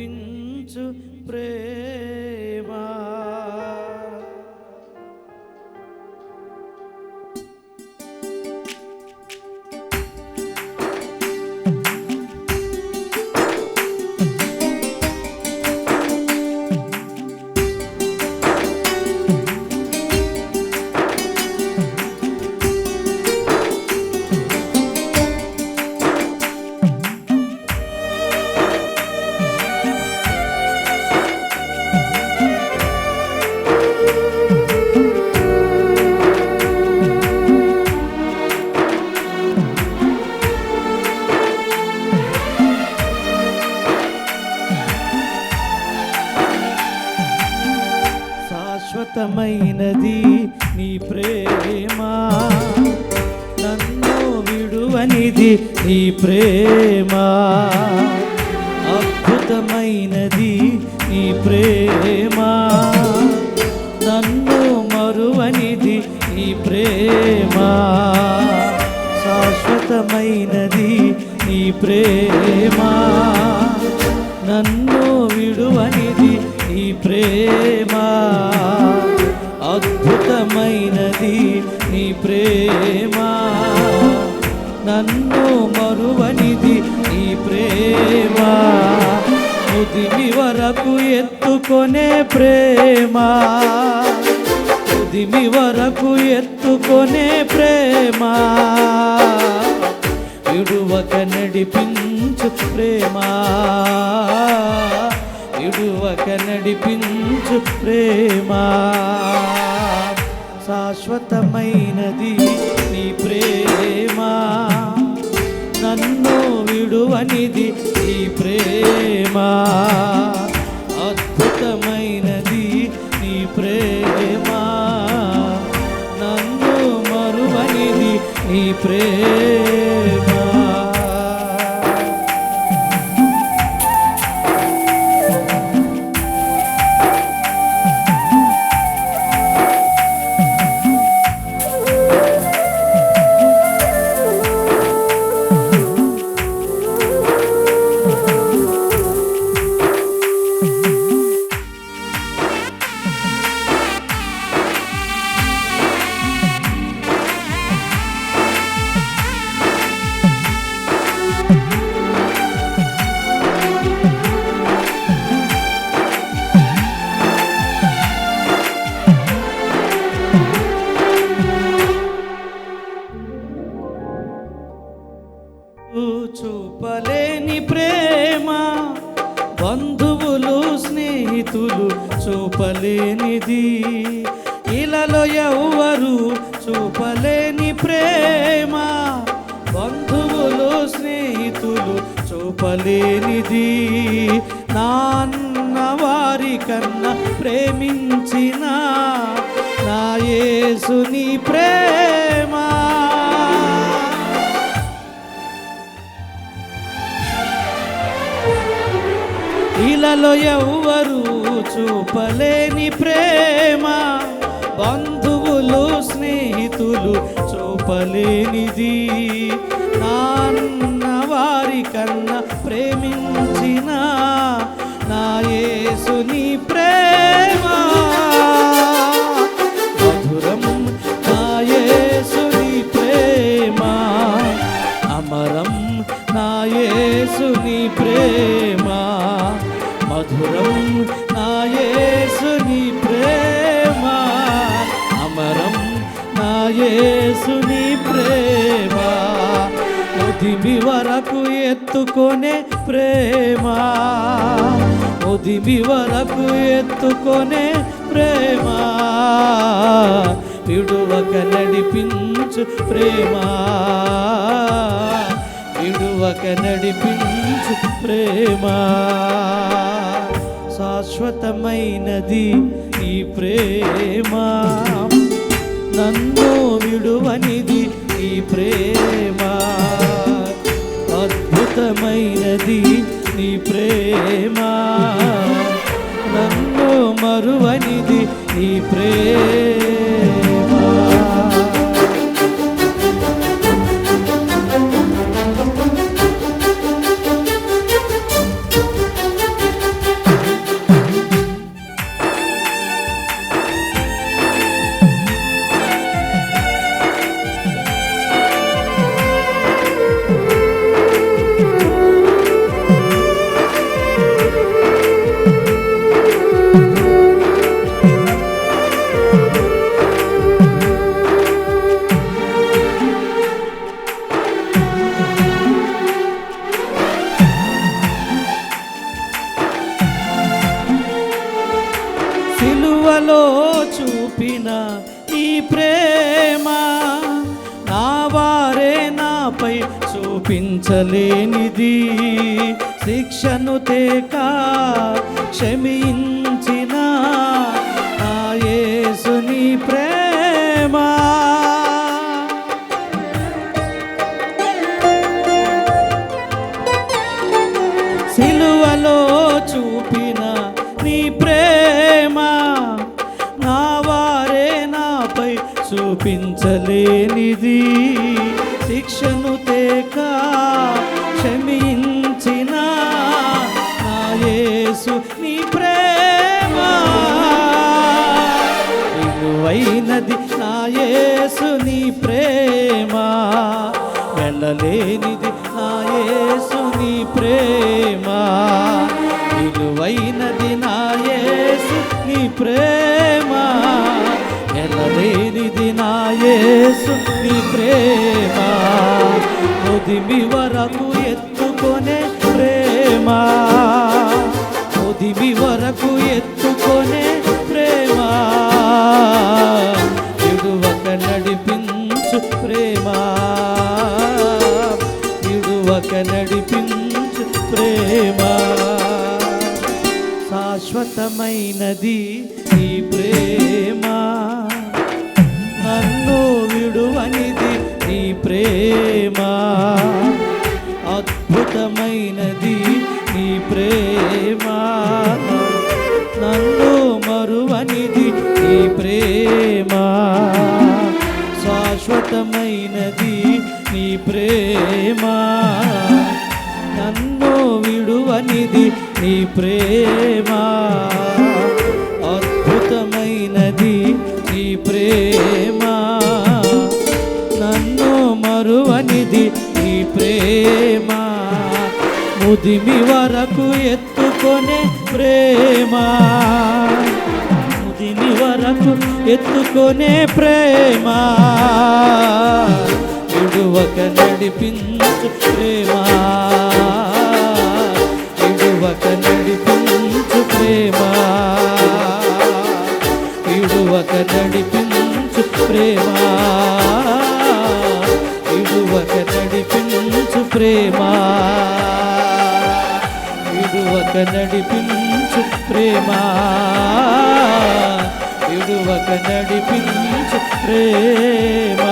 నడిపించు ప్రేమా. శాశ్వతమైనది నీ ప్రేమ. నన్ను విడువనిది నీ ప్రేమ. అద్భుతమైనది నీ ప్రేమ. నన్ను మరువనిది నీ ప్రేమ. శాశ్వతమైనది నీ ప్రేమ. నన్ను ప్రేమ. అద్భుతమైనది నీ ప్రేమ. నన్ను మరువనిది నీ ప్రేమ. ముదిమి వరకు ఎత్తుకొనే ప్రేమ. ముదిమి వరకు ఎత్తుకొనే ప్రేమ. విడువక నడిపించు ప్రేమ. ఇడువక నడిపించు ప్రేమ. శాశ్వతమైనది నీ ప్రేమ. నన్ను విడువనిది నీ ప్రేమ. అద్భుతమైనది నీ ప్రేమ. నన్ను మరువనిది నీ ప్రేమ. చూపలేని ప్రేమ బంధువులు స్నేహితులు చూపలేనిది. ఇలాలో ఎవ్వరు చూపలేని ప్రేమ బంధువులు స్నేహితులు చూపలేనిది. నాన్న వారి కన్నా ప్రేమించిన నా యేసుని ప్రేమ ఇలాలో ఎవ్వరు చూపలేని ప్రేమ. బంధువులు స్నేహితులు చూపలేనిది. నాన్న వారి కన్నా ప్రేమించిన నా యేసుని ప్రేమ. మధురం నా యేసుని ప్రేమ. అమరం నా యేసుని ప్రేమ. మధురం నా యేసుని ప్రేమ. అమరం నా యేసుని ప్రేమ. ఉదిమి వరకు ఎత్తుకొనే ప్రేమ. ఉదిమి వరకు ఎత్తుకొనే ప్రేమ. విడువక నడిపించు ప్రేమ. విడువక నడిపించు ప్రేమా. శాశ్వతమైనది ఈ ప్రేమ. నన్ను విడువనిది ఈ ప్రేమ. అద్భుతమైనది నీ ప్రేమ. నన్ను మరువనిది నీ ప్రేమ. సిలువలో చూపిన నీ ప్రేమ నా వారే నాపై చూపించలేనిది. శిక్షను తేక క్షమించినా చూపించలేనిది. శిక్షను తేక క్షమించిన నా యేసు నీ ప్రేమ. విలువైనది నా యేసు నీ ప్రేమ. వెళ్ళలేనిది నా యేసు నీ ప్రేమ. విలువైనది నా యేసు నీ ప్రేమ. యేసు నీ ప్రేమ. నుదిమి వరకు ఎత్తుకొనే ప్రేమ. నుదిమి వరకు ఎత్తుకొనే ప్రేమ. విడువక నడిపించు ప్రేమ. విడువక నడిపించు ప్రేమ. శాశ్వతమైనది ఈ ప్రేమ. నీ ప్రేమ. అద్భుతమైనది నీ ప్రేమ. నన్ను మరువనిది నీ ప్రేమ. శాశ్వతమైనది నీ ప్రేమ. నన్ను విడువనిది నీ ప్రేమ. అద్భుతమైనది నీ ప్రేమ. ఇది ఈ ప్రేమ. ముదిమి వరకు ఎత్తుకొనే ప్రేమ. ముదిమి వరకు ఎత్తుకొనే ప్రేమ. విడువక నడిపించు ప్రేమ. విడువక నడిపించు ప్రేమ. విడువక నడి ప్రేమ విడువక నడిపించు ప్రేమ విడువక నడిపించు ప్రేమ